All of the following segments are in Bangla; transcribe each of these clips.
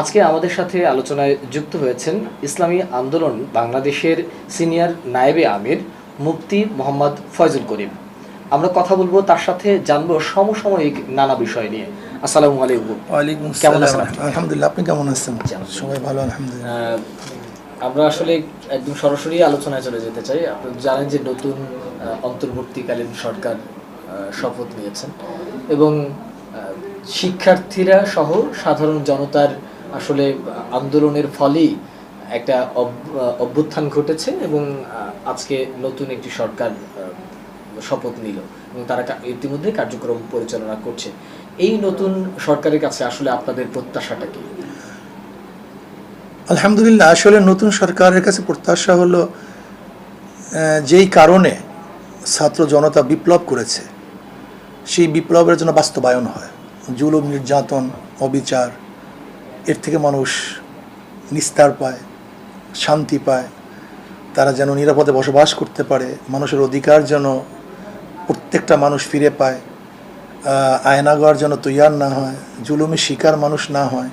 আজকে আমাদের সাথে আলোচনায় যুক্ত হয়েছেন ইসলামী আন্দোলন বাংলাদেশের সিনিয়র নায়েবে আমির মুফতি মোহাম্মদ ফয়জুল করিম। আমরা কথা বলব তার সাথে জানব সমসাময়িক নানা বিষয় নিয়ে। আসসালামু আলাইকুম। ওয়ালাইকুম কেমন আসসালাম আছেন আলহামদুলিল্লাহ আপনি কেমন আছেন? সবাই ভালো আলহামদুলিল্লাহ। আমরা আসলে একদম সরাসরি আলোচনায় চলে যেতে চাই। আপনারা জানেন যে নতুন অন্তর্বর্তীকালীন সরকার শপথ নিয়েছেন এবং শিক্ষার্থীরা সহ সাধারণ জনতার আসলে আন্দোলনের ফলেই একটা অভ্যুত্থান ঘটেছে এবং আজকে নতুন একটি সরকার শপথ নিল এবং তারা ইতিমধ্যে কার্যক্রম পরিচালনা করছে। এই নতুন সরকারের কাছে আসলে আপনাদের প্রত্যাশাটা কি? আলহামদুলিল্লাহ, আসলে নতুন সরকারের কাছে প্রত্যাশা হলো যেই কারণে ছাত্র জনতা বিপ্লব করেছে, সেই বিপ্লবের জন্য বাস্তবায়ন হয়। জুলুম, নির্যাতন, অবিচার এর থেকে মানুষ নিস্তার পায়, শান্তি পায়, তারা যেন নিরাপদে বসবাস করতে পারে, মানুষের অধিকার যেন প্রত্যেকটা মানুষ ফিরে পায় আয়নাগর যেন তৈয়ার না হয় জুলুমের শিকার মানুষ না হয়,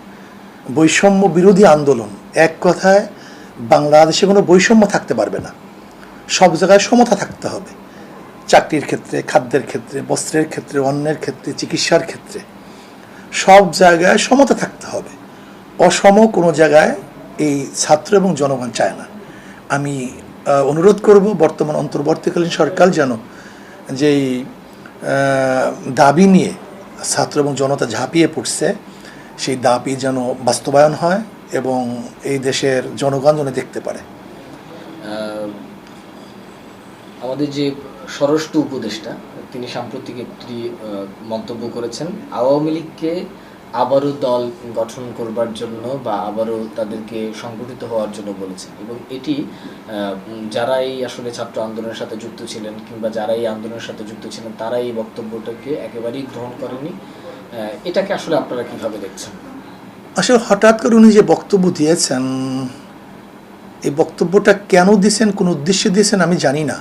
বৈষম্য বিরোধী আন্দোলন, এক কথায় বাংলাদেশে কোনো বৈষম্য থাকতে পারবে না। সব জায়গায় সমতা থাকতে হবে, চাকরির ক্ষেত্রে, খাদ্যের ক্ষেত্রে, বস্ত্রের ক্ষেত্রে অন্যের ক্ষেত্রে, চিকিৎসার ক্ষেত্রে। সব জায়গায় সমতা থাকতে হবে। অসম কোনো জায়গায় এই ছাত্র এবং জনগণ চায় না। আমি অনুরোধ করব বর্তমান অন্তর্বর্তীকালীন সরকার যেন যেই দাবি নিয়ে ছাত্র এবং জনতা ঝাঁপিয়ে পড়ছে, সেই দাবি যেন বাস্তবায়ন হয় এবং এই দেশের জনগণ যেন দেখতে পারে। আমাদের যে স্বরাষ্ট্র উপদেষ্টা, তিনি সাম্প্রতিক একটি মন্তব্য করেছেন, আওয়ামী লীগকে আবারও দল গঠন করবার জন্য বা আবারও তাদেরকে সংগঠিত হওয়ার জন্য বলেছেন এবং এটি আহ, উম, যারা এই আসলে ছাত্র আন্দোলনের সাথে যুক্ত ছিলেন কিংবা যারাই আন্দোলনের সাথে যুক্ত ছিলেন তারা এই বক্তব্যটাকে একেবারেই গ্রহণ করেনি। এটাকে আসলে আপনারা কীভাবে দেখছেন? আসলে হঠাৎ করে উনি যে বক্তব্য দিয়েছেন এই বক্তব্যটা কেন দিয়েছেন কোন উদ্দেশ্যে দিয়েছেন আমি জানি না।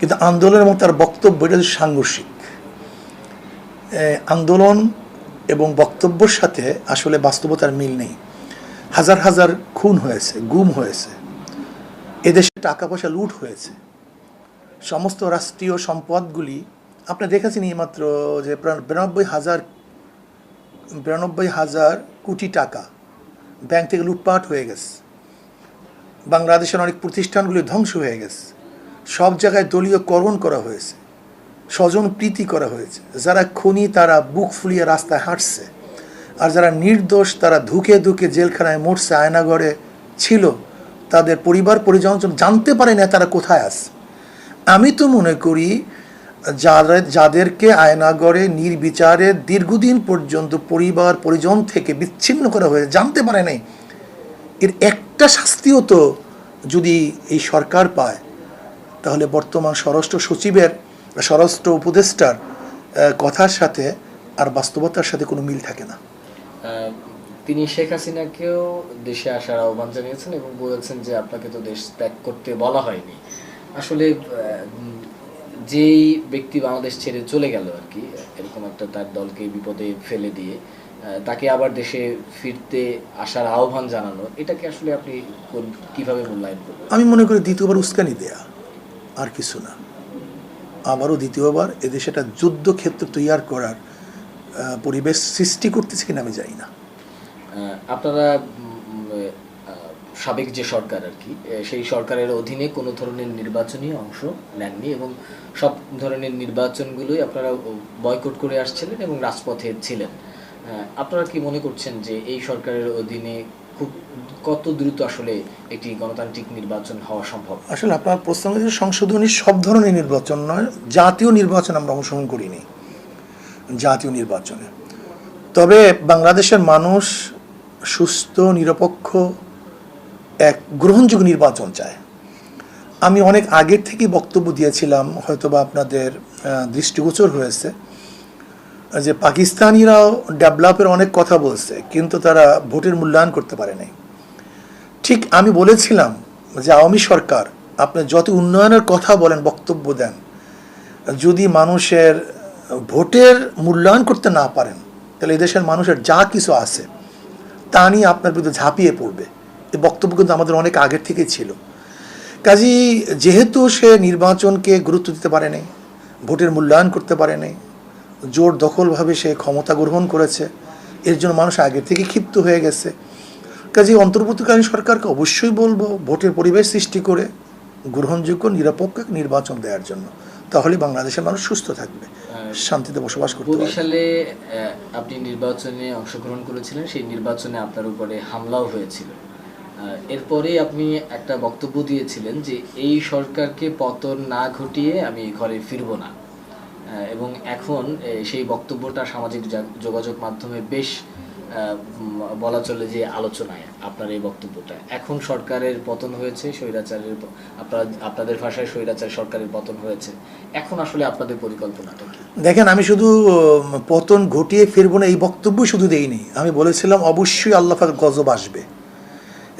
কিন্তু আন্দোলন এবং তার বক্তব্য এটা সাংঘর্ষিক। আন্দোলন এবং বক্তব্যের সাথে আসলে বাস্তবতার মিল নেই। হাজার হাজার খুন হয়েছে, গুম হয়েছে। এদেশে টাকা পয়সা লুট হয়েছে। সমস্ত রাষ্ট্রীয় সম্পদগুলি, আপনি দেখেছেন এইমাত্র যে বিরানব্বই হাজার বিরানব্বই হাজার কোটি টাকা ব্যাংক থেকে লুটপাট হয়ে গেছে। বাংলাদেশের অনেক প্রতিষ্ঠানগুলি ধ্বংস হয়ে গেছে। সব জায়গায় দলীয় দলীয়করণ করা হয়েছে। স্বজন প্রীতি করা হয়েছে। যারা খুনি, তারা বুক ফুলিয়ে রাস্তায় হাঁটছে। আর যারা নির্দোষ, তারা ধুকে ধুকে জেলখানায় মরছে আয়নাগড়ে ছিল। তাদের পরিবার, পরিজন জানতে পারে না তারা কোথায় আছে। আমি তো মনে করি, যাদের, যাদেরকে আয়নাগড়ে নির্বিচারে দীর্ঘদিন পর্যন্ত পরিবার, পরিজন থেকে বিচ্ছিন্ন করা হয়েছে, জানতে পারে নাই, এর একটা শাস্তিও তো যদি এই সরকার পায়, তাহলে বর্তমান স্বরাষ্ট্র সচিবের স্বরাষ্ট্র উপদেষ্টার কথার সাথে আর বাস্তবতার সাথে কোনো মিল থাকে না। তিনি শেখ হাসিনাকেও দেশে আসার আহ্বান জানিয়েছেন এবং বলেছেন যে আপনাকে তো দেশ ত্যাগ করতে বলা হয়নি। আসলে যেই ব্যক্তি বাংলাদেশ ছেড়ে চলে গেল আর কি এরকম একটা তার দলকে বিপদে ফেলে দিয়ে তাকে আবার দেশে ফিরতে আসার আহ্বান জানানো এটাকে আসলে আপনি কীভাবে মূল্যায়ন করবেন? আমি মনে করি দ্বিতীয়বার উস্কানি দেয়া আর কিছু না। আবারও দ্বিতীয়বার এদেশে একটা যুদ্ধক্ষেত্র তৈয়ার করার পরিবেশ সৃষ্টি করতেছে কিনা আমি জানি না। আপনারা সাবেক যে সরকার আর কি সেই সরকারের অধীনে কোনো ধরনের নির্বাচনী অংশ নেননি এবং সব ধরনের নির্বাচনগুলোই আপনারা বয়কট করে আসছিলেন এবং রাজপথে ছিলেন। আপনারা কি মনে করছেন যে এই সরকারের অধীনে খুব কত দ্রুত আসলে একটি গণতান্ত্রিক নির্বাচন হওয়া সম্ভব? আসলে আপনার প্রশ্ন হচ্ছে সংশোধনী সব ধরনের নির্বাচন নয় জাতীয় নির্বাচন আমরা অংশগ্রহণ করিনি জাতীয় নির্বাচনে। তবে বাংলাদেশের মানুষ সুস্থ নিরপেক্ষ এক গ্রহণযোগ্য নির্বাচন চায়। আমি অনেক আগের থেকে বক্তব্য দিয়েছিলাম হয়তোবা আপনাদের দৃষ্টিগোচর হয়েছে। যে পাকিস্তানিরাও ডেভেলপের অনেক কথা বলছে, কিন্তু তারা ভোটের মূল্যায়ন করতে পারে নাই। ঠিক আমি বলেছিলাম যে আওয়ামী সরকার, আপনি যত উন্নয়নের কথা বলেন, বক্তব্য দেন, যদি মানুষের ভোটের মূল্যায়ন করতে না পারেন, তাহলে এদেশের মানুষের যা কিছু আছে, তা নিয়ে আপনার বিরুদ্ধে ঝাঁপিয়ে পড়বে। এই বক্তব্য কিন্তু আমাদের অনেক আগের থেকেই ছিল। কাজী যেহেতু সে নির্বাচনকে গুরুত্ব দিতে পারেনি, ভোটের মূল্যায়ন করতে পারে নাই জোর দখলভাবে সে ক্ষমতা গ্রহণ করেছে। এর জন্য মানুষ আগের থেকে ক্ষিপ্ত হয়ে গেছে। কাজে অন্তর্বর্তীকালীন সরকারকে অবশ্যই বলব ভোটের পরিবেশ সৃষ্টি করে গ্রহণযোগ্য নিরপেক্ষ নির্বাচন দেওয়ার জন্য। তাহলে বাংলাদেশের মানুষ সুস্থ থাকবে। শান্তিতে বসবাস করতে পারবে। আহ, আপনি নির্বাচনে অংশগ্রহণ করেছিলেন সেই নির্বাচনে আপনার উপরে হামলাও হয়েছিল। এরপরে আপনি একটা বক্তব্য দিয়েছিলেন যে এই সরকারকে পতন না ঘটিয়ে আমি ঘরে ফিরবো না। এবং এখন সেই বক্তব্যটা সামাজিক যোগাযোগ মাধ্যমে বেশ বলা চলে যে আলোচনায় আপনার এই বক্তব্যটা। এখন সরকারের পতন হয়েছে, স্বৈরাচারের আপনাদের ভাষায় স্বৈরাচার সরকারের পতন হয়েছে। এখন আসলে আপনাদের পরিকল্পনাটা কি? দেখেন, আমি শুধু পতন ঘটিয়ে ফিরবো না, এই বক্তব্য শুধু দেইনি। আমি বলেছিলাম, অবশ্যই আল্লাহ গজব আসবে।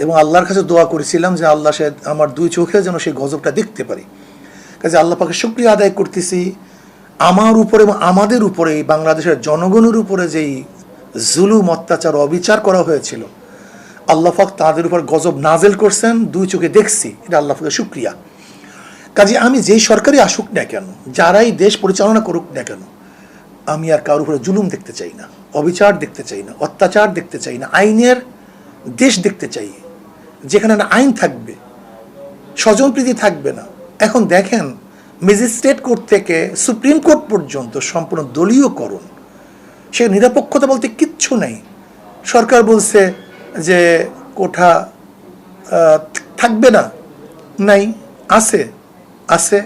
এবং আল্লাহর কাছে দোয়া করেছিলাম যে আল্লাহ সে আমার দুই চোখে যেন সেই গজবটা দেখতে পারি। কাজে আল্লাহ পাকে শুক্রিয়া আদায় করতেছি। আমার উপরে এবং আমাদের উপরে, এই বাংলাদেশের জনগণের উপরে যেই জুলুম, অত্যাচার, অবিচার করা হয়েছিল, আল্লাহ পাক তাদের উপর গজব নাজেল করছেন, দুই চোখে দেখছি। এটা আল্লাহ পাকে শুক্রিয়া। কাজে আমি যেই সরকারই আসুক না কেন, যারাই দেশ পরিচালনা করুক না কেন, আমি আর কারোর উপরে জুলুম দেখতে চাই না, অবিচার দেখতে চাই না, অত্যাচার দেখতে চাই না, আইনের দেশ দেখতে চাই। যেখানে না আইন থাকবে স্বজনপ্রীতি থাকবে না। এখন দেখেন ম্যাজিস্ট্রেট কোর্ট থেকে সুপ্রিম কোর্ট পর্যন্ত সম্পূর্ণ দলীয়করণ। সে নিরপেক্ষতা বলতে কিচ্ছু নেই। সরকার বলছে যে কোঠা থাকবে না। নাই, আছে আছে।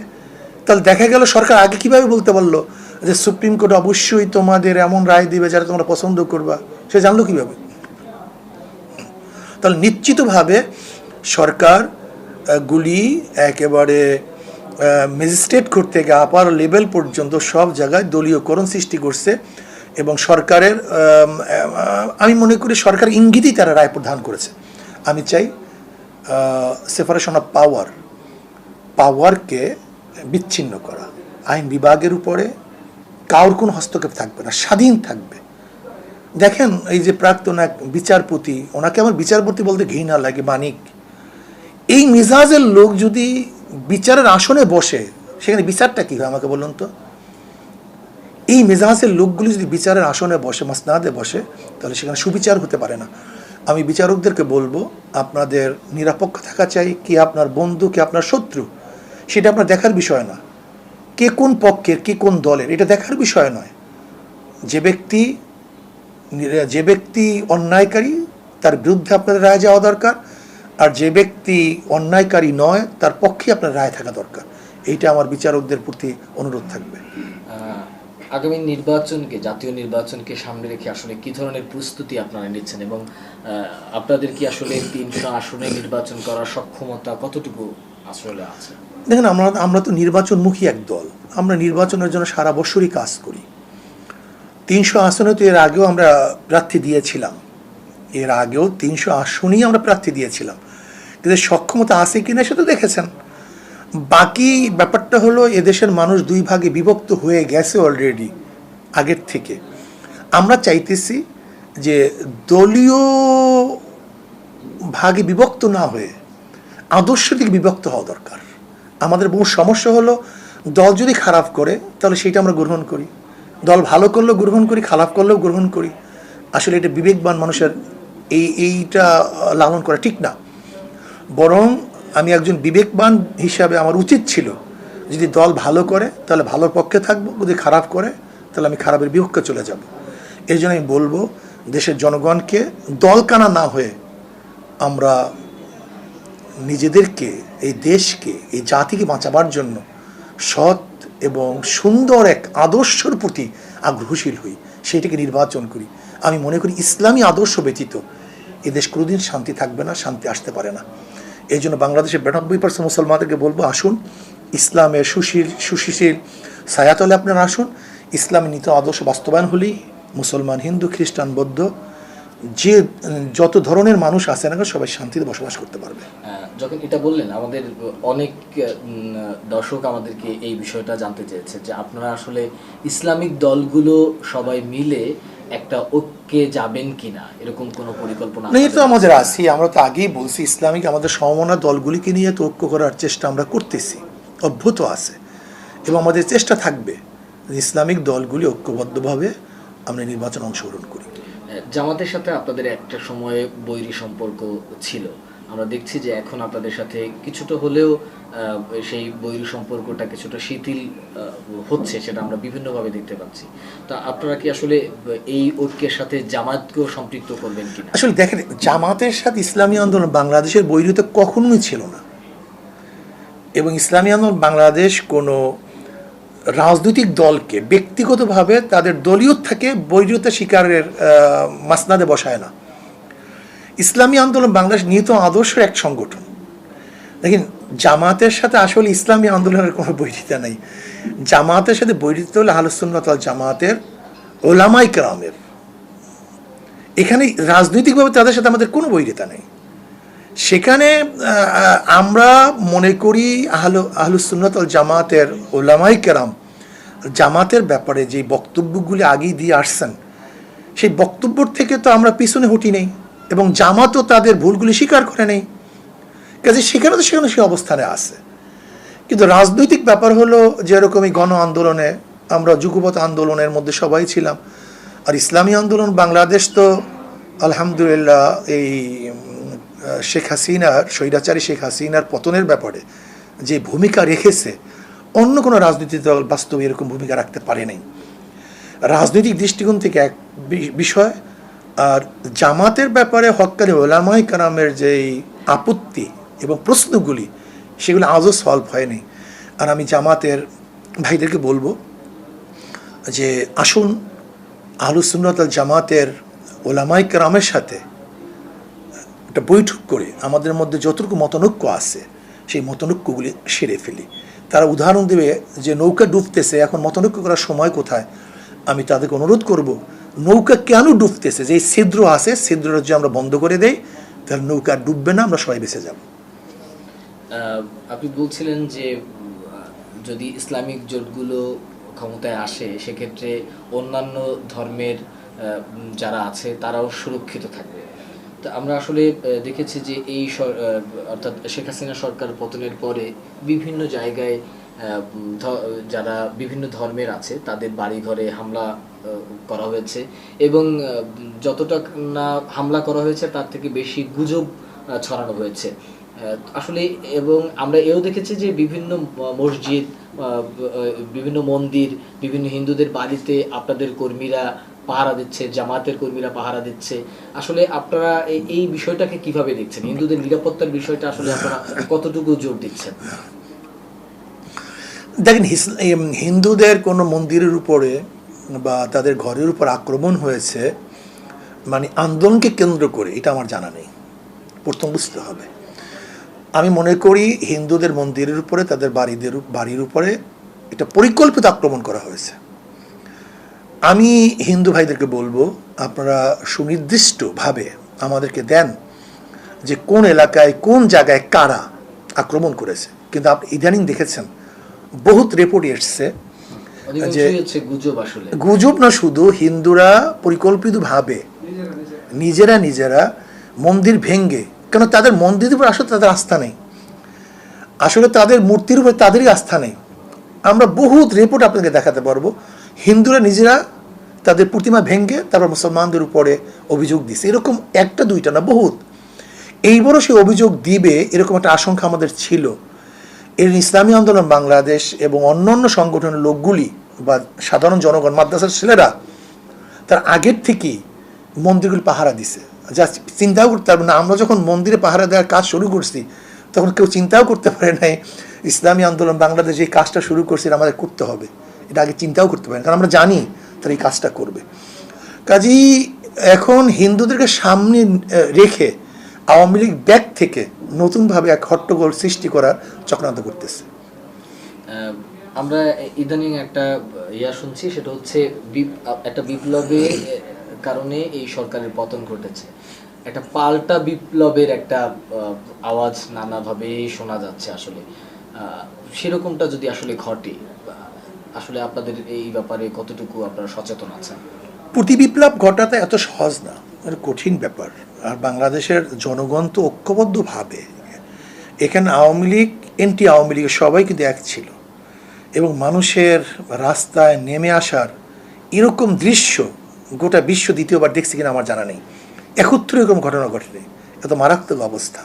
তাহলে দেখা গেল সরকার আগে কীভাবে বলতে পারল যে সুপ্রিম কোর্ট অবশ্যই তোমাদের এমন রায় দিবে যারা তোমরা পছন্দ করবা? সে জানলো কীভাবে? তাহলে নিশ্চিতভাবে সরকার গুলি একেবারে ম্যাজিস্ট্রেট কোর্ট থেকে আপার লেভেল পর্যন্ত সব জায়গায় দলীয়করণ সৃষ্টি করছে এবং সরকারের, আমি মনে করি সরকার ইঙ্গিতই তারা রায় প্রদান করেছে। আমি চাই সেপারেশন অফ পাওয়ার পাওয়ারকে বিচ্ছিন্ন করা। আইন বিভাগের উপরে কারোর কোনো হস্তক্ষেপ থাকবে না, স্বাধীন থাকবে। দেখেন, এই যে প্রাক্তন এক বিচারপতি, ওনাকে আমার বিচারপতি বলতে ঘৃণা লাগে, মানিক। এই মেজাজের লোক যদি বিচারের আসনে বসে, সেখানে বিচারটা কি হয় আমাকে বলুন তো? এই মেজাজের লোকগুলি যদি বিচারের আসনে বসে, মাসনাদে বসে, তাহলে সেখানে সুবিচার হতে পারে না। আমি বিচারকদেরকে বলব, আপনাদের নিরাপক্ষ থাকা চাই, কে আপনার বন্ধু, কে আপনার শত্রু, সেটা আপনার দেখার বিষয় না। কে কোন পক্ষের, কে কোন দলের, এটা দেখার বিষয় নয়। যে ব্যক্তি যে ব্যক্তি অন্যায়কারী, তার বিরুদ্ধে আপনাদের রায় যাওয়া দরকার। আর যে ব্যক্তি অন্যায়কারী নয় তার পক্ষে আপনার রায় থাকা দরকার। এইটা আমার বিচারকদের প্রতি অনুরোধ থাকবে। আগামী নির্বাচনকে জাতীয় নির্বাচনকে সামনে রেখে আসলে কি ধরনের প্রস্তুতি আপনারা নিচ্ছেন এবং আপনাদের কি আসলে তিনশো আসনে নির্বাচন করার সক্ষমতা কতটুকু আসলে আছে? দেখেন আমরা আমরা তো নির্বাচনমুখী এক দল। আমরা নির্বাচনের জন্য সারা বছরই কাজ করি। তিনশো আসনে তো এর আগেও আমরা প্রার্থী দিয়েছিলাম। এর আগেও তিনশো আসনই আমরা প্রার্থী দিয়েছিলাম। কিন্তু সক্ষমতা আছে কিনা সেটা দেখেছেন। বাকি ব্যাপারটা হলো এদেশের মানুষ দুই ভাগে বিভক্ত হয়ে গেছে অলরেডি আগের থেকে। আমরা চাইতেছি যে দলীয় ভাগে বিভক্ত না হয়ে আদর্শ দিকে বিভক্ত হওয়া দরকার। আমাদের বহু সমস্যা হলো, দল যদি খারাপ করে, তাহলে সেটা আমরা গ্রহণ করি। দল ভালো করলেও গ্রহণ করি, খারাপ করলেও গ্রহণ করি। আসলে এটা বিবেকবান মানুষের এই, এইটা লালন করা ঠিক না। বরং আমি একজন বিবেকবান হিসাবে আমার উচিত ছিল, যদি দল ভালো করে, তাহলে ভালোর পক্ষে থাকব, যদি খারাপ করে, তাহলে আমি খারাপের বিপক্ষে চলে যাব। এই জন্য আমি বলব, দেশের জনগণকে দলকানা না হয়ে আমরা নিজেদেরকে, এই দেশকে, এই জাতিকে বাঁচাবার জন্য সৎ এবং সুন্দর এক আদর্শের প্রতি আগ্রহশীল হই, সেটাকে নির্বাচন করি। আমি মনে করি ইসলামী আদর্শ ব্যতীত এদেশ কোনোদিন শান্তি থাকবে না, শান্তি আসতে পারে না। এই জন্য বাংলাদেশের বিরানব্বই পার্সেন্ট মুসলমানদেরকে বলব আসুন ইসলামের সুশীল সুশীল ছায়াতলে আপনারা আসুন। ইসলামী নীত আদর্শ বাস্তবায়ন হলেই মুসলমান হিন্দু খ্রিস্টান বৌদ্ধ যে যত ধরনের মানুষ আছে না সবাই শান্তিতে বসবাস করতে পারবে। আহ, যখন এটা বললেন আমাদের অনেক দর্শক আমাদেরকে এই বিষয়টা জানতে চেয়েছে যে আপনারা আসলে ইসলামিক দলগুলো সবাই মিলে একটা ঐক্যে যাবেন কিনা? এরকম কোনো পরিকল্পনা নেই তো আমাদের আছি? আমরা তো আগেই বলছি ইসলামিক আমাদের সমমনা দলগুলিকে নিয়ে তো ঐক্য করার চেষ্টা আমরা করতেছি। অভ্যুত আছে। এবং আমাদের চেষ্টা থাকবে ইসলামিক দলগুলি ঐক্যবদ্ধভাবে আমরা নির্বাচন অংশগ্রহণ করি। জামাতের সাথে আপনাদের একটা সময়ে বৈরী সম্পর্ক ছিল। আমরা দেখছি যে এখন আপনাদের সাথে কিছুটা হলেও সেই বৈরী সম্পর্কটা কিছুটা শিথিল হচ্ছে সেটা আমরা বিভিন্নভাবে দেখতে পাচ্ছি। তা আপনারা কি আসলে এই ঐক্যের সাথে জামাতকেও সম্পৃক্ত করবেন কিনা? আসলে দেখেন, জামাতের সাথে ইসলামী আন্দোলন বাংলাদেশের বৈরিতা কখনোই ছিল না। এবং ইসলামী আন্দোলন বাংলাদেশ কোনো রাজনৈতিক দলকে ব্যক্তিগতভাবে তাদের দলীয় থেকে বৈরিতা শিকারের মাসনাদে বসায় না। ইসলামী আন্দোলন বাংলাদেশ নিহিত আদর্শের এক সংগঠন। দেখেন জামাতের সাথে আসলে ইসলামী আন্দোলনের কোনো বৈরিতা নেই। জামাতের সাথে বৈরিতা হলে আলোচনা জামাতের ওলামাই কেরামের। এখানে রাজনৈতিকভাবে তাদের সাথে আমাদের কোনো বৈরিতা নেই। সেখানে আমরা মনে করি আহল আহলুসুন্নত আল জামাতের ওলামাই কেরাম জামাতের ব্যাপারে যে বক্তব্যগুলি আগেই দিয়ে আসছেন, সেই বক্তব্য থেকে তো আমরা পিছনে হটি নেই। এবং জামাতও তাদের ভুলগুলি স্বীকার করে নেই। কাজে সেখানে তো সেখানে সে অবস্থানে আছে। কিন্তু রাজনৈতিক ব্যাপার হলো যেরকম এই গণ আন্দোলনে আমরা যুগপথ আন্দোলনের মধ্যে সবাই ছিলাম। আর ইসলামী আন্দোলন বাংলাদেশ তো আলহামদুলিল্লাহ এই শেখ হাসিনার, স্বৈরাচারী শেখ হাসিনার পতনের ব্যাপারে যে ভূমিকা রেখেছে, অন্য কোনো রাজনৈতিক দল বাস্তবে এরকম ভূমিকা রাখতে পারে নাই রাজনৈতিক দৃষ্টিকোণ থেকে এক বিষয় আর জামাতের ব্যাপারে হক্কানি ওলামাই কারামের যেই আপত্তি এবং প্রশ্নগুলি, সেগুলো আজও সলভ হয়নি। আর আমি জামাতের ভাইদেরকে বলব যে আসুন আহলুসুন্নত আল জামাতের ওলামাই কারামের সাথে একটা বৈঠক করে। আমাদের মধ্যে যতটুকু মতনৈক্য আছে, সেই মতনৈক্যগুলি সেরে ফেলি। তারা উদাহরণ দেবে যে নৌকা ডুবতেছে, এখন মতনৈক্য করার সময় কোথায়? আমি তাদেরকে অনুরোধ করব নৌকা কেন ডুবতেছে? যে ছিদ্র আছে, ছিদ্রটা যদি আমরা বন্ধ করে দেই, তাহলে নৌকা ডুববে না, আমরা সবাই বেঁচে যাব। আপনি বলছিলেন যে যদি ইসলামিক জোটগুলো ক্ষমতায় আসে, সেক্ষেত্রে অন্যান্য ধর্মের যারা আছে, তারাও সুরক্ষিত থাকবে। তো আমরা আসলে দেখেছি যে এই অর্থাৎ শেখ হাসিনা সরকার পতনের পরে বিভিন্ন জায়গায় যারা বিভিন্ন ধর্মের আছে, তাদের বাড়ি ঘরে হামলা করা হয়েছে এবং যতটা না হামলা করা হয়েছে, তার থেকে বেশি গুজব ছড়ানো হয়েছে। আসলে এবং আমরা এও দেখেছি যে বিভিন্ন মসজিদ বিভিন্ন মন্দির, বিভিন্ন হিন্দুদের বাড়িতে আপনাদের কর্মীরা পাহারা দিচ্ছে জামাতের কর্মীরা পাহারা দিচ্ছে। আসলে আপনারা এই বিষয়টাকে কীভাবে দেখছেন? হিন্দুদের নিরাপত্তার বিষয়টা আসলে আপনারা কতটুকু জোর দিচ্ছেন? দেখেন হিন্দুদের কোনো মন্দিরের উপরে বা তাদের ঘরের উপর আক্রমণ হয়েছে মানে আন্দোলনকে কেন্দ্র করে, এটা আমার জানা নেই। প্রথম বুঝতে হবে। আমি মনে করি হিন্দুদের মন্দিরের উপরে, তাদের বাড়িদের বাড়ির উপরে এটা পরিকল্পিত আক্রমণ করা হয়েছে। আমি হিন্দু ভাইদেরকে বলব, আপনারা সুনির্দিষ্টভাবে আমাদেরকে দেন যে কোন এলাকায়, কোন জায়গায় কারা আক্রমণ করেছে। কিন্তু আপনি ইদানিং দেখেছেন বহুত রিপোর্ট এসছে হচ্ছে গুজব আসলে। গুজব না শুধু হিন্দুরা পরিকল্পিতভাবে নিজেরা নিজেরা মন্দির ভেঙ্গে কেন তাদের মন্দিরের উপর আসলে তাদের আস্থা নেই। আসলে তাদের মূর্তির উপর তাদেরই আস্থা নেই। আমরা বহুত রিপোর্ট আপনাকে দেখাতে পারব। হিন্দুরা নিজেরা তাদের প্রতিমা ভেঙ্গে তারপর মুসলমানদের উপরে অভিযোগ দিছে। এরকম একটা দুইটা না বহুত। এইবারও সে অভিযোগ দিবে এরকম একটা আশঙ্কা আমাদের ছিল। এর ইসলামী আন্দোলন বাংলাদেশ এবং অন্যান্য সংগঠনের লোকগুলি বা সাধারণ জনগণ, মাদ্রাসার ছেলেরা, তার আগের থেকেই মন্দিরগুলি পাহারা দিছে। যা চিন্তাও করতে পারবে না। আমরা যখন মন্দিরে পাহারা দেওয়ার কাজ শুরু করছি, তখন কেউ চিন্তাও করতে পারে নাই, ইসলামী আন্দোলন বাংলাদেশ এই কাজটা শুরু করছে আমাদের করতে হবে। এটা আগে চিন্তাও করতে পারে কারণ আমরা জানি তারা এই কাজটা করবে। কাজেই এখন হিন্দুদেরকে সামনে রেখে আওয়ামী লীগ ব্যাক থেকে নতুনভাবে এক হট্টগোল সৃষ্টি করার চক্রান্ত করতেছে। আমরা ইদানিং একটা ইয়া শুনছি সেটা হচ্ছে বিপ- একটা বিপ্লবের কারণে এই সরকারের পতন ঘটেছে। একটা পাল্টা বিপ্লবের একটা আওয়াজ নানাভাবে শোনা যাচ্ছে আসলে। সেরকমটা যদি আসলে ঘটে আসলে আপনাদের এই ব্যাপারে কতটুকু আপনারা সচেতন আছেন? প্রতি বিপ্লব ঘটাতে এত সহজ না। কঠিন ব্যাপার। আর বাংলাদেশের জনগণ তো ঐক্যবদ্ধভাবে। এখানে আওয়ামী লীগ, এনটি আওয়ামী লীগ সবাই কিন্তু এক ছিল। এবং মানুষের রাস্তায় নেমে আসার এরকম দৃশ্য গোটা বিশ্ব দ্বিতীয়বার দেখছি কিনা আমার জানা নেই। একত্র এরকম ঘটনা ঘটেনি। এত মারাত্মক অবস্থা।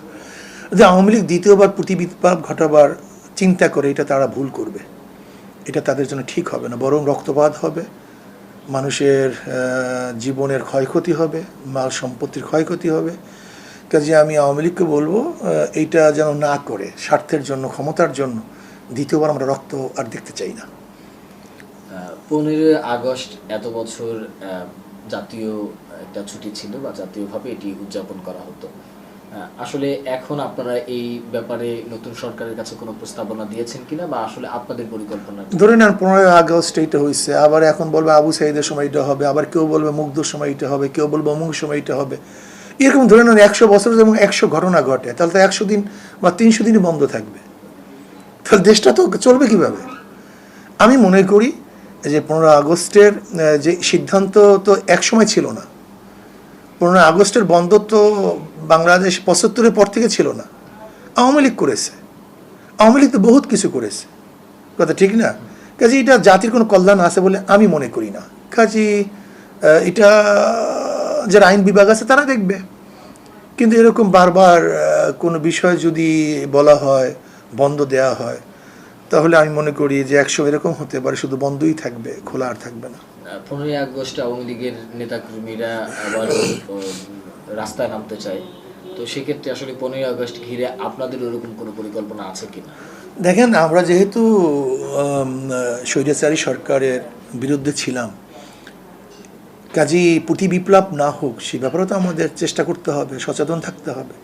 যে আওয়ামী লীগ দ্বিতীয়বার প্রতিবিপ্লব ঘটাবার চিন্তা করে এটা তারা ভুল করবে। এটা তাদের জন্য ঠিক হবে না, বরং রক্তপাত হবে। মানুষের জীবনের ক্ষয়ক্ষতি হবে, মাল সম্পত্তির ক্ষয়ক্ষতি হবে। কাজে আমি আওয়ামী লীগকে বলব এইটা যেন না করে, স্বার্থের জন্য, ক্ষমতার জন্য দ্বিতীয়বার আমরা রক্ত আর দেখতে চাই না। পনেরোই আগস্ট এত বছর জাতীয় একটা ছুটি ছিল বা জাতীয়ভাবে এটি উদযাপন করা হতো। আসলে এখন আপনারা এই ব্যাপারে নতুন সরকারের কাছে কোনো প্রস্তাবনা দিয়েছেন কিনা বা আসলে আপনাদের পরিকল্পনা ধরে নেন, পনেরোই আগস্ট এইটা হয়েছে আবার এখন বলবে আবু সাইদের সময় এটা হবে, আবার কেউ বলবে মুগ্ধর সময় এটা হবে, কেউ বলবে অমুক সময় এটা হবে। এরকম ধরে নেন একশো বছর এবং একশো ঘটনা ঘটে, তাহলে তো একশো দিন বা তিনশো দিনই বন্ধ থাকবে। তাহলে দেশটা তো চলবে কীভাবে? আমি মনে করি যে পনেরো আগস্টের যে সিদ্ধান্ত তো একসময় ছিল না। পনেরো আগস্টের বন্ধ তো বাংলাদেশ পঁচাত্তরের পর থেকে ছিল না। আওয়ামী লীগ করেছে। আওয়ামী লীগ তো বহুত কিছু করেছে। কথা ঠিক না? কাজে এটা জাতির কোনো কল্যাণ আছে বলে আমি মনে করি না। কাজে এটা, যারা আইন বিভাগ আছে তারা দেখবে। কিন্তু এরকম বারবার কোনো বিষয় যদি বলা হয়, বন্ধ দেয়া হয়, তাহলে আমি মনে করি যে একশো এরকম হতে পারে, শুধু বন্ধই থাকবে, খোলা আর থাকবে না। পনেরোই আগস্টে আওয়ামী লীগের নেতাকর্মীরা আবার রাস্তায় নামতে চায়। তো সেক্ষেত্রে আসলে পনেরোই আগস্ট ঘিরে আপনাদের ওরকম কোনো পরিকল্পনা আছে কিনা? দেখেন আমরা যেহেতু স্বৈরাচারী সরকারের বিরুদ্ধে ছিলাম কাজী প্রতি বিপ্লব না হোক সে ব্যাপারে তো আমাদের চেষ্টা করতে হবে সচেতন থাকতে হবে।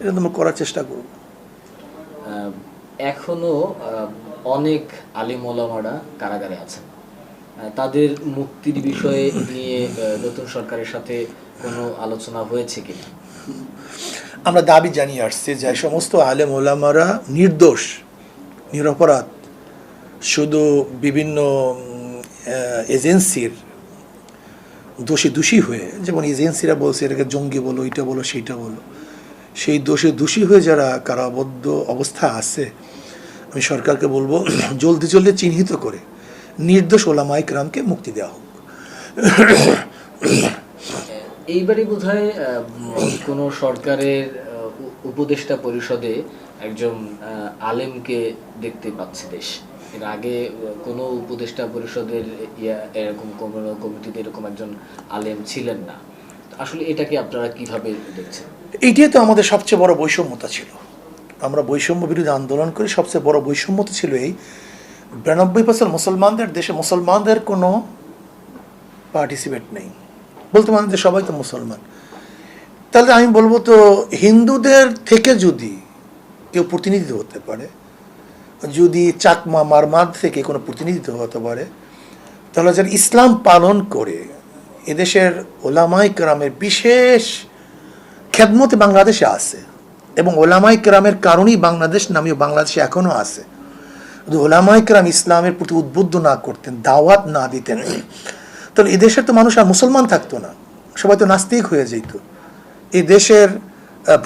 এটা তো আমরা করার চেষ্টা করব। এখনও অনেক আলিম ওলামারা কারাগারে আছেন। তাদের মুক্তির বিষয়ে নিয়ে নতুন সরকারের সাথে কোনো আলোচনা হয়েছে কিনা? আমরা দাবি জানিয়ে আসছি যে সমস্ত আলেম ওলামারা নির্দোষ, নিরপরাধ। শুধু বিভিন্ন এজেন্সির দোষী দোষী হয়ে, যেমন এজেন্সিরা বলছে এটাকে জঙ্গি বলো, এটা বলো, সেইটা বলো। সেই দোষে দোষী হয়ে যারা কারাবদ্ধ অবস্থা আছে, আমি সরকারকে বলব, জলদি জলদি চিহ্নিত করে। নির্দোষ ওলামাইক রামকে মুক্তি দেওয়া হোক। এইবারই বোধ হয় কোনো সরকারের উপদেষ্টা পরিষদে একজন আলেমকে দেখতে পাচ্ছে দেশ। এর আগে কোনো উপদেষ্টা পরিষদের এরকম কোনো কমিটিতে এরকম একজন আলেম ছিলেন না। আসলে এটাকে আপনারা কীভাবে দেখছেন? এইটাই তো আমাদের সবচেয়ে বড় বৈষম্যতা ছিল। আমরা বৈষম্য বিরোধী আন্দোলন করে সবচেয়ে বড় বৈষম্যতা ছিল এই বিরানব্বই পার্সেন্ট মুসলমানদের দেশে মুসলমানদের কোনো পার্টিসিপেট নেই। বলতে মানে যে সবাই তো মুসলমান। তাহলে আমি বলব তো, হিন্দুদের থেকে যদি কেউ প্রতিনিধিত্ব হতে পারে, যদি চাকমা মারমাদ থেকে কোনো প্রতিনিধিত্ব হতে পারে, তাহলে যারা ইসলাম পালন করে, এদেশের ওলামাই কেরামের বিশেষ খেদমতে বাংলাদেশে আছে এবং ওলামাই কেরামের কারণেই বাংলাদেশ নামীয় বাংলাদেশে এখনও আছে। যদি ওলামাই কেরাম ইসলামের প্রতি উদ্বুদ্ধ না করতেন, দাওয়াত না দিতেন, তাহলে এদেশে তো মানুষ আর মুসলমান থাকতো না। সবাই তো নাস্তিক হয়ে যেত। এই দেশের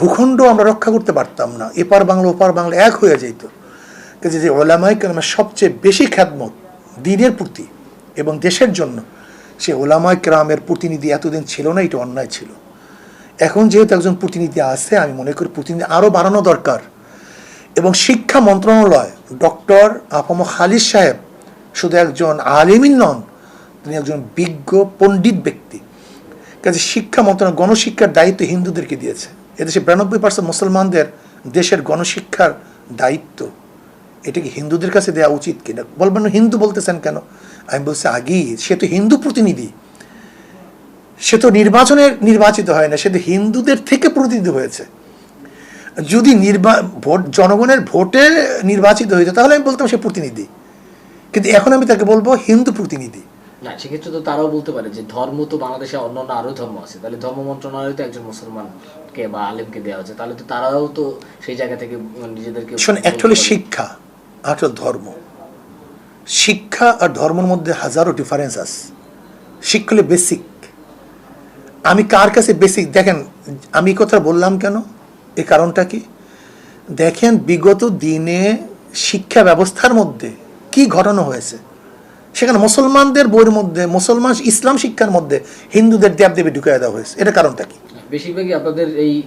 ভূখণ্ড আমরা রক্ষা করতে পারতাম না। এপার বাংলা, ওপার বাংলা এক হয়ে যেত। কাজে যে ওলামাই কেরামের সবচেয়ে বেশি খ্যাতমত দিনের প্রতি এবং দেশের জন্য, সে ওলামাই কেরামের প্রতিনিধি এতদিন ছিল না, এটা অন্যায় ছিল। এখন যেহেতু একজন প্রতিনিধি আছে, আমি মনে করি প্রতিনিধি আরও বাড়ানো দরকার। এবং শিক্ষা মন্ত্রণালয়, ডক্টর আপাম খালিদ সাহেব শুধু একজন আলিমিন নন, তিনি একজন বিজ্ঞ পণ্ডিত ব্যক্তি। কাজে শিক্ষা মন্ত্রণালয় গণশিক্ষার দায়িত্ব হিন্দুদেরকে দিয়েছে। এদেশে বিরানব্বই পার্সেন্ট মুসলমানদের দেশের গণশিক্ষার দায়িত্ব। এটা কি হিন্দুদের কাছে দেওয়া উচিত কিনা? বলবেন হিন্দু বলতেছেন কেন? আমি বলছি আগেই, সে তো হিন্দু প্রতিনিধি। সে তো নির্বাচনের নির্বাচিত হয় না, সে তো হিন্দুদের থেকে প্রতিনিধি হয়েছে। যদি নির্বা ভোট জনগণের ভোটে নির্বাচিত হয়েছে তাহলে আমি বলতাম সে প্রতিনিধি। কিন্তু এখন আমি তাকে বলব হিন্দু প্রতিনিধি। না সেক্ষেত্রে তো তারাও বলতে পারে যে ধর্ম তো বাংলাদেশে অন্যান্য আরও ধর্ম আছে। তাহলে ধর্ম মন্ত্রণালয় তো একজন মুসলমানকে বা আলেমকে দেওয়া হচ্ছে তাহলে তো তারাও তো সেই জায়গা থেকে নিজেদেরকে শোন হলো শিক্ষা আর হলো ধর্ম। শিক্ষা আর ধর্মের মধ্যে হাজারো ডিফারেন্স আছে। শিক্ষা বেসিক আমি কার কাছে বেসিক দেখেন আমি কথা বললাম কেন? এই কারণটা কি? দেখেন বিগত দিনে শিক্ষা ব্যবস্থার মধ্যে কি ঘটনা হয়েছে? সেখানে মুসলমানদের বইয়ের মধ্যে মুসলমান ইসলাম শিক্ষার মধ্যে হিন্দুদের দেবদেবী ঢুকিয়ে দেওয়া হয়েছে। এটা কারণটা কি? বেশিরভাগই আপনাদের এই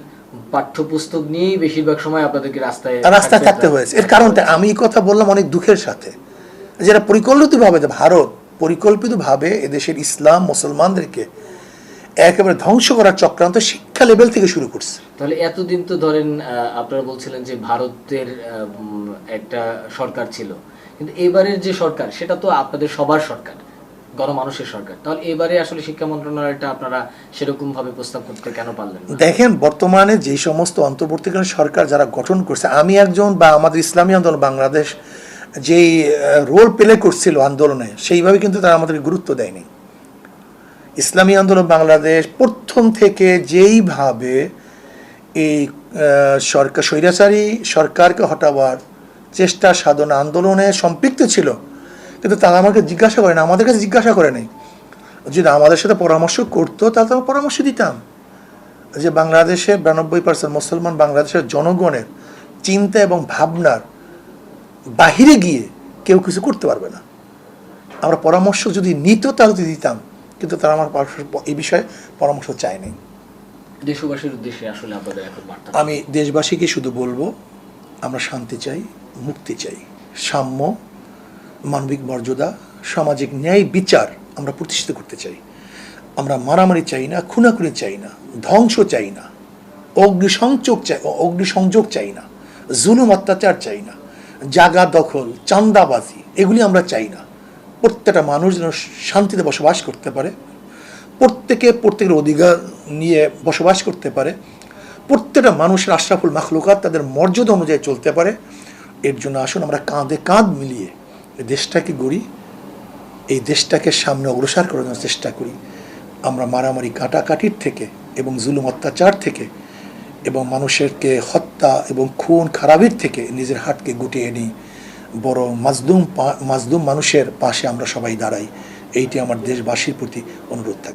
পাঠ্যপুস্তক নিয়েই বেশিরভাগ সময় আপনাদেরকে রাস্তায় রাস্তায় থাকতে হয়েছে। এর কারণটা আমি এই কথা বললাম অনেক দুঃখের সাথে। যেটা পরিকল্পিতভাবে ভারত পরিকল্পিতভাবে এদেশের ইসলাম মুসলমানদেরকে একেবারে ধ্বংস করার চক্রান্ত শিক্ষা লেভেল থেকে শুরু করছে। তাহলে এতদিন তো ধরেন আপনারা বলছিলেন যে ভারতের একটা সরকার ছিল। কিন্তু এবারের যে সরকার সেটা তো আপনাদের সবার সরকার গণমানুষের সরকার। তাহলে এবারে আসলে শিক্ষা মন্ত্রণালয়টা আপনারা সেরকম ভাবে প্রস্তাব করতে কেন পারলেন দেখেন বর্তমানে যে সমস্ত অন্তর্বর্তীকালীন সরকার যারা গঠন করছে আমি একজন বা আমাদের ইসলামী আন্দোলন বাংলাদেশ যেই রোল প্লে করছিল আন্দোলনে সেইভাবে কিন্তু তারা আমাদেরকে গুরুত্ব দেয়নি। ইসলামী আন্দোলন বাংলাদেশ প্রথম থেকে যেইভাবে এই সরকার স্বৈরাচারী সরকারকে হটাবার চেষ্টা সাধনা আন্দোলনে সম্পৃক্ত ছিল, কিন্তু তারা আমাকে জিজ্ঞাসা করে না, আমাদের কাছে জিজ্ঞাসা করে নাই। যদি আমাদের সাথে পরামর্শ করতো তাহলে তো পরামর্শ দিতাম। যে বাংলাদেশে বিরানব্বই পার্সেন্ট মুসলমান বাংলাদেশের জনগণের চিন্তা এবং ভাবনার বাহিরে গিয়ে কেউ কিছু করতে পারবে না। আমরা পরামর্শ যদি নিত, তাহলে দিতাম। কিন্তু তারা আমার পরামর্শ- এই বিষয়ে পরামর্শ চায়নি। দেশবাসীর উদ্দেশ্যে আসলে আপনাদের এখন বার্তা? আমি দেশবাসীকে শুধু বলব আমরা শান্তি চাই মুক্তি চাই। সাম্য মানবিক মর্যাদা সামাজিক ন্যায় বিচার আমরা প্রতিষ্ঠিত করতে চাই। আমরা মারামারি চাই না খুনাখুনি চাই না ধ্বংস চাই না অগ্নিসংযোগ চাই অগ্নিসংযোগ চাই না জুলুম অত্যাচার চাই না জাগা দখল চান্দাবাজি এগুলি আমরা চাই না। প্রত্যেকটা মানুষ যেন শান্তিতে বসবাস করতে পারে। প্রত্যেকে প্রত্যেকের অধিকার নিয়ে বসবাস করতে পারে। প্রত্যেকটা মানুষের আশরাফুল মাখলুকাত তাদের মর্যাদা অনুযায়ী চলতে পারে। এর জন্য আসুন আমরা কাঁধে কাঁধ মিলিয়ে এই দেশটাকে গড়ি, এই দেশটাকে সামনে অগ্রসর করার জন্য চেষ্টা করি। আমরা মারামারি কাটাকাটির থেকে এবং জুলুম অত্যাচার থেকে এবং মানুষেরকে হত্যা এবং খুন খারাপের থেকে নিজের হাতকে গুটিয়ে নিই। বড় মাজদুম মাজদুম মানুষের পাশে আমরা সবাই দাঁড়াই। এইটি আমার দেশবাসীর প্রতি অনুরোধ থাকে